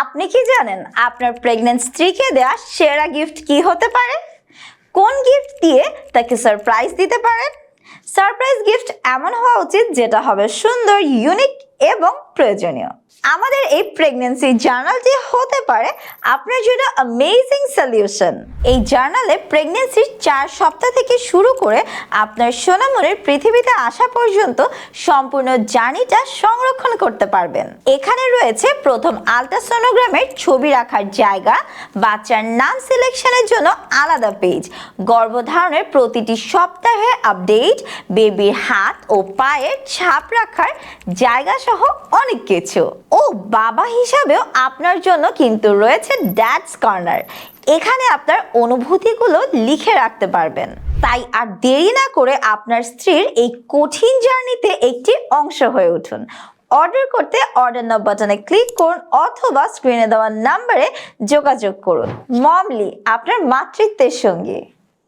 আপনি কি জানেন আপনার প্রেগনেন্ট স্ত্রীকে দেওয়া সেরা গিফট কি হতে পারে? কোন গিফট দিয়ে তাকে সারপ্রাইজ দিতে পারেন সারপ্রাইজ গিফট এমন হওয়া উচিত যেটা হবে সুন্দর ইউনিক এবং প্রয়োজনীয়। আমাদের এই প্রেগনেন্সি জার্নালটি হতে পারে আপনার জন্য অ্যামেজিং সলিউশন এই জার্নালে প্রেগনেন্সির চার সপ্তাহ থেকে শুরু করে আপনার সোনামনের পৃথিবীতে আসা পর্যন্ত সম্পূর্ণ জার্নিটা সংরক্ষণ করতে পারবেন। এখানে রয়েছে প্রথম আলট্রাসোনোগ্রামের ছবি রাখার জায়গা, বাচ্চার নাম সিলেকশনের জন্য আলাদা পেজ গর্ভধারণের প্রতিটি সপ্তাহে আপডেট বেবির হাত ও পায়ের ছাপ রাখার জায়গা সহ অনেক কিছু। ও বাবা হিসাবেও আপনার জন্য কিন্তু রয়েছে ড্যাডস কর্নার এখানে আপনার অনুভূতিগুলো লিখে রাখতে পারবেন। তাই আর দেরি না করে আপনার স্ত্রীর এই কঠিন জার্নিতে একটি অংশ হয়ে উঠুন। অর্ডার করতে অর্ডার নাও বাটনে ক্লিক করুন অথবা স্ক্রিনে দেওয়া নাম্বারে যোগাযোগ করুন। মমলি আপনার মাতৃত্বের সঙ্গে।